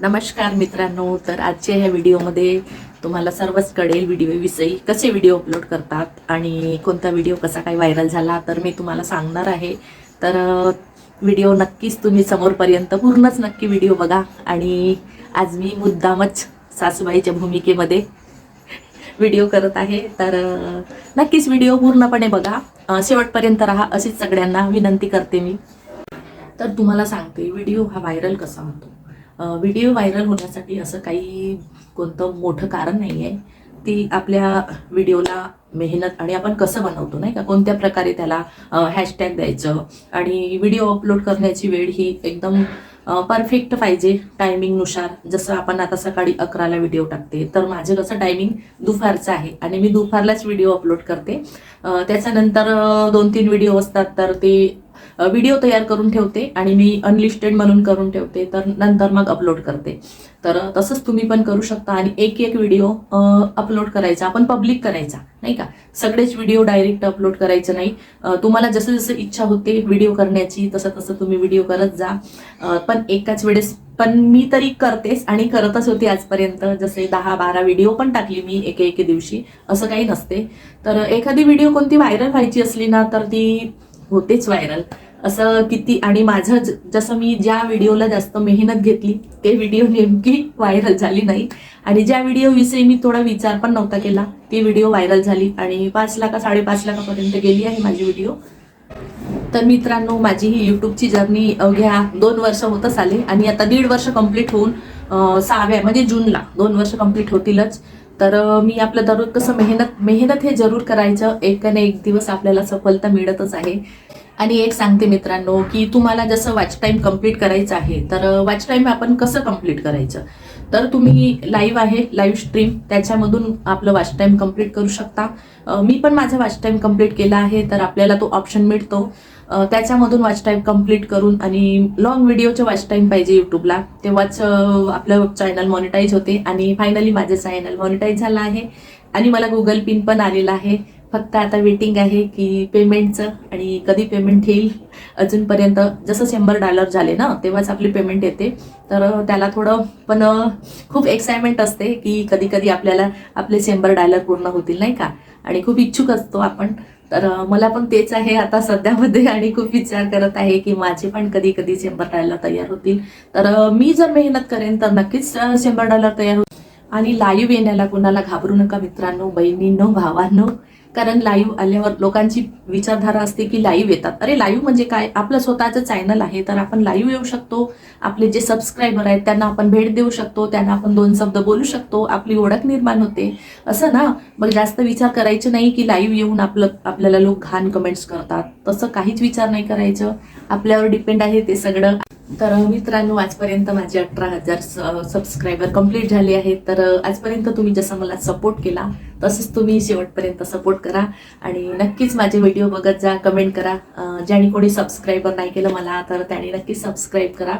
नमस्कार मित्रांनो तर आजच्या ह्या व्हिडिओमध्ये तुम्हाला सर्वच कळेल व्हिडिओविषयी कसे व्हिडिओ अपलोड करतात आणि कोणता व्हिडिओ कसा काय व्हायरल झाला तर मी तुम्हाला सांगणार आहे. तर व्हिडिओ नक्कीच तुम्ही समोरपर्यंत पूर्णच नक्की व्हिडिओ बघा. आणि आज मी मुद्दामच सासूबाईच्या भूमिकेमध्ये व्हिडिओ करत आहे. तर नक्कीच व्हिडिओ पूर्णपणे बघा. शेवटपर्यंत राहा अशीच सगळ्यांना विनंती करते मी. तर तुम्हाला सांगते व्हिडिओ हा व्हायरल कसा होतो? व्हिडिओ व्हायरल होण्यासाठी असं काही कोणतं मोठं कारण नाही आहे ती आपल्या व्हिडिओला मेहनत आणि आपण कसं बनवतो नाही का? कोणत्या प्रकारे त्याला हॅशटॅग द्यायचं आणि व्हिडिओ अपलोड करण्याची वेळ ही एकदम परफेक्ट पाहिजे टायमिंगनुसार जसं आपण आता सकाळी अकराला व्हिडिओ टाकते तर माझं कसं टायमिंग दुपारचं आहे आणि मी दुपारलाच व्हिडिओ अपलोड करते. त्याच्यानंतर दोन तीन व्हिडिओ असतात तर ते व्हिडिओ तयार करून ठेवते आणि मी अनलिस्टेड म्हणून करून ठेवते तर नंतर मग अपलोड करते. तर तसंच तुम्ही पण करू शकता आणि एक एक व्हिडिओ अपलोड करायचा आपण पब्लिक करायचा नाही का? सगळेच व्हिडिओ डायरेक्ट अपलोड करायचं नाही. तुम्हाला जसं जसं इच्छा होते व्हिडिओ करण्याची तसं तसं तुम्ही व्हिडिओ करत जा. पण एकाच वेळेस पण मी तरी करतेच आणि करतच होते आजपर्यंत. जसे दहा बारा व्हिडिओ पण टाकली मी एके एके दिवशी असं काही नसते. तर एखादी व्हिडिओ कोणती व्हायरल व्हायची असली ना तर ती होतेच व्हायरल असं किती आणि माझं जसं मी ज्या व्हिडिओला जास्त मेहनत घेतली ते व्हिडिओ नेमकी व्हायरल झाली नाही. आणि ज्या व्हिडिओविषयी मी थोडा विचार पण नव्हता केला ती व्हिडिओ व्हायरल झाली. आणि पाच लाखा साडेपाच लाखापर्यंत गेली आहे माझी व्हिडिओ तर मित्रांनो माझी ही युट्यूबची जर्नी अवघ्या दोन वर्ष होतच आले आणि आता दीड वर्ष कंप्लीट होऊन सहाव्या म्हणजे जूनला दोन वर्ष कंप्लीट होतीलच. तर मी आपलं दररोज कसं मेहनत मेहनत हे जरूर करायचं. एक ना एक दिवस आपल्याला सफलता मिळतच आहे. आणि एक सांगते मित्रांनो की तुम्हाला जसं वॉच टाईम कंप्लीट करायचं आहे तर वॉच टाईम आपण कसं कंप्लीट करायचं? तर तुम्ही लाईव्ह आहे लाईव्ह स्ट्रीम त्याच्यामधून आपलं वॉच टाईम कंप्लीट करू शकता. मी पण माझा वॉच टाईम कंप्लीट केला आहे तर आपल्याला तो ऑप्शन मिळतो. त्याच्यामधून वॉच टाईम कंप्लीट करून आणि लॉंग व्हिडिओचे वॉच टाईम पाहिजे युट्यूबला तेव्हाच आपलं चॅनल मॉनिटाईज होते आणि फायनली माझं चॅनल मॉनिटाईज झालं आहे. आणि मला गुगल पिन पण आलेला आहे. फक्त आता वेटिंग आहे की पेमेंटचं आणि कधी पेमेंट येईल अजूनपर्यंत. जसं शंभर डॉलर झाले ना तेव्हाच आपली पेमेंट येते. तर त्याला थोडं पण खूप एक्साइटमेंट असते की कधी कधी आपल्याला आपले शंभर डॉलर पूर्ण होतील नाही का? आणि खूप इच्छुक असतो आपण. तर मला पण तेच आहे आता सध्यामध्ये आणि खूप विचार करत आहे की माझे पण कधी कधी शंभर डॉलर तयार होतील. तर मी जर मेहनत करेन तर नक्कीच शंभर डॉलर तयार होतील. आणि लाईव्ह येण्याला कुणाला घाबरू नका मित्रांनो बहिणींनो भावांनो. कारण लाईव्ह आल्यावर लोकांची विचारधारा असते की लाईव्ह येतात. अरे लाईव्ह म्हणजे काय? आपलं स्वतःचं चॅनल आहे तर आपण लाईव्ह येऊ शकतो. आपले जे सबस्क्रायबर आहेत त्यांना आपण भेट देऊ शकतो. त्यांना आपण दोन शब्द बोलू शकतो. आपली ओळख निर्माण होते. असं ना? मग जास्त विचार करायचे नाही की लाईव्ह येऊन आपलं आपल्याला लोक घाण कमेंट्स करतात. तसं काहीच विचार नाही करायचं. आपल्यावर डिपेंड आहे ते सगळं. तर मित्रांनो आजपर्यंत माझे अठरा हजार सबस्क्रायबर कंप्लीट झाले आहेत. तर आजपर्यंत तुम्ही जसं मला सपोर्ट केला तसंच तुम्ही शेवटपर्यंत सपोर्ट करा. आणि नक्कीच माझे व्हिडिओ बघत जा कमेंट करा. ज्याने कोणी सबस्क्रायबर नाही केलं मला तर त्याने नक्कीच सबस्क्राईब करा.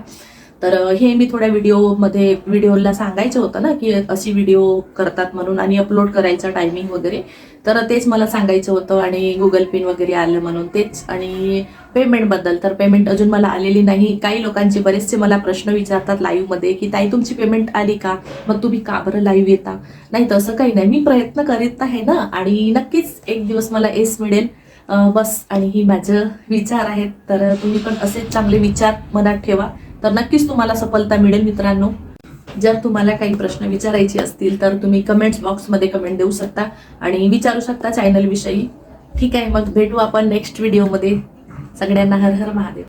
तर हे मी थोड्या व्हिडिओमध्ये व्हिडिओला सांगायचं होतं ना की अशी व्हिडिओ करतात म्हणून आणि अपलोड करायचा टायमिंग वगैरे. तर तेच मला सांगायचं होतं आणि गुगल पिन वगैरे आलं म्हणून तेच. आणि पेमेंटबद्दल तर पेमेंट अजून मला आलेली नाही. काही लोकांचे बरेचसे मला प्रश्न विचारतात लाईव्हमध्ये की ताई तुमची पेमेंट आली का? मग तुम्ही का बरं लाईव्ह येता? नाही तसं काही नाही. मी प्रयत्न करीत आहे ना. आणि नक्कीच एक दिवस मला एस मिळेल. बस. आणि ही माझं विचार आहेत. तर तुम्ही पण असेच चांगले विचार मनात ठेवा. तर नक्कीच तुम्हाला सफलता मिळेल मित्रांनो. जर तुम्हाला काही प्रश्न विचारायचे असतील तर तुम्ही कमेंट्स बॉक्समध्ये कमेंट देऊ शकता आणि विचारू शकता चॅनलविषयी ठीक आहे मग भेटू आपण नेक्स्ट व्हिडिओमध्ये सगळ्यांना हर हर महादेव.